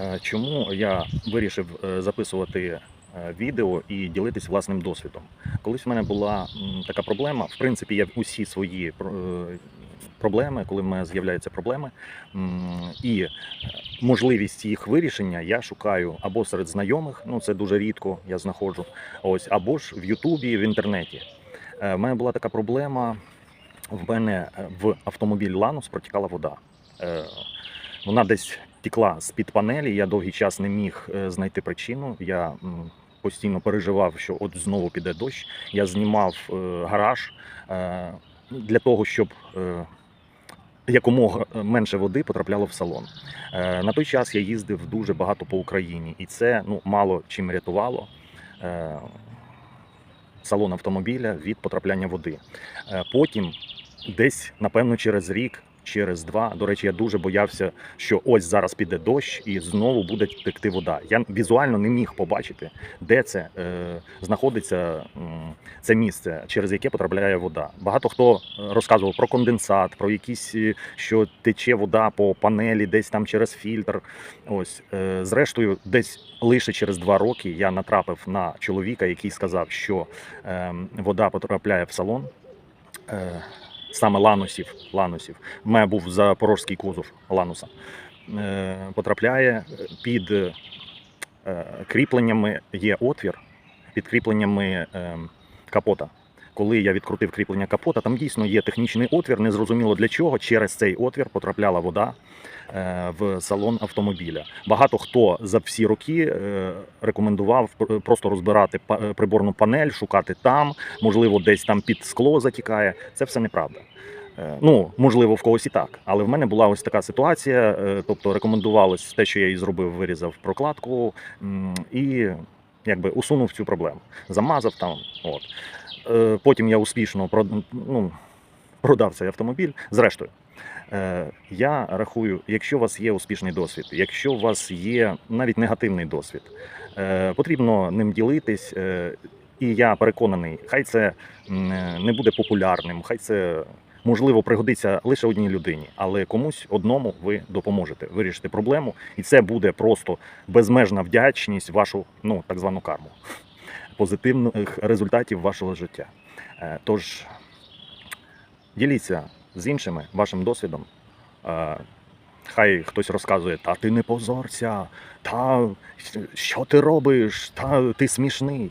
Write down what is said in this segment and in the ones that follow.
Е, Чому я вирішив е, записувати е, відео і ділитись власним досвідом? Колись в мене була така проблема. В принципі, я усі свої проблеми, коли в мене з'являються проблеми, і можливість їх вирішення я шукаю або серед знайомих, ну це дуже рідко я знаходжу, ось, або ж в Ютубі, в інтернеті. В мене була така проблема. В мене в автомобіль Ланус протікала вода. Вона десь тікла з-під панелі. Я довгий час не міг е, знайти причину. Я постійно переживав, що от знову піде дощ. Я знімав е, гараж е, для того, щоб якомога менше води потрапляло в салон. На той час я їздив дуже багато по Україні, і це ну, мало чим рятувало. Салон автомобіля від потрапляння води. Потім, десь, напевно, через рік, через два. До речі, я дуже боявся, що ось зараз піде дощ і знову буде текти вода. Я візуально не міг побачити, де це е, знаходиться це місце, через яке потрапляє вода. Багато хто е, розказував про конденсат, про якісь, е, що тече вода по панелі, десь там через фільтр. Ось, е, зрештою, десь лише через два роки я натрапив на чоловіка, який сказав, що е, вода потрапляє в салон. Е, саме ланусів. ланусів. У мене був запорожський кузов лануса. Е, потрапляє під е, кріпленнями є отвір, під кріпленнями е, капота. Коли я відкрутив кріплення капота, там дійсно є технічний отвір, незрозуміло для чого. Через цей отвір потрапляла вода е, в салон автомобіля. Багато хто за всі роки е, рекомендував просто розбирати е, приборну панель, шукати там, можливо, десь там під скло затікає. Це все неправда. Е, Ну, можливо, в когось і так, але в мене була ось така ситуація. е, Тобто рекомендувалось те, що я і зробив, вирізав прокладку і якби усунув цю проблему. Замазав там. От. Е, Потім я успішно ну, продав цей автомобіль. Зрештою, е, я рахую, якщо у вас є успішний досвід, якщо у вас є навіть негативний досвід, е, потрібно ним ділитись. І я переконаний, хай це не буде популярним, хай це можливо пригодиться лише одній людині, але комусь одному ви допоможете вирішити проблему, і це буде просто безмежна вдячність вашу ну так звану карму, позитивних результатів вашого життя. Е, Тож діліться з іншими вашим досвідом. Е, Хай хтось розказує, та ти не позорся, та що ти робиш, та ти смішний.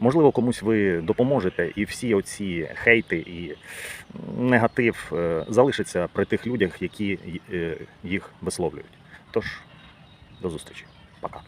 Можливо, комусь ви допоможете, і всі оці хейти і негатив залишаться при тих людях, які е, їх висловлюють. Тож, до зустрічі. Пока.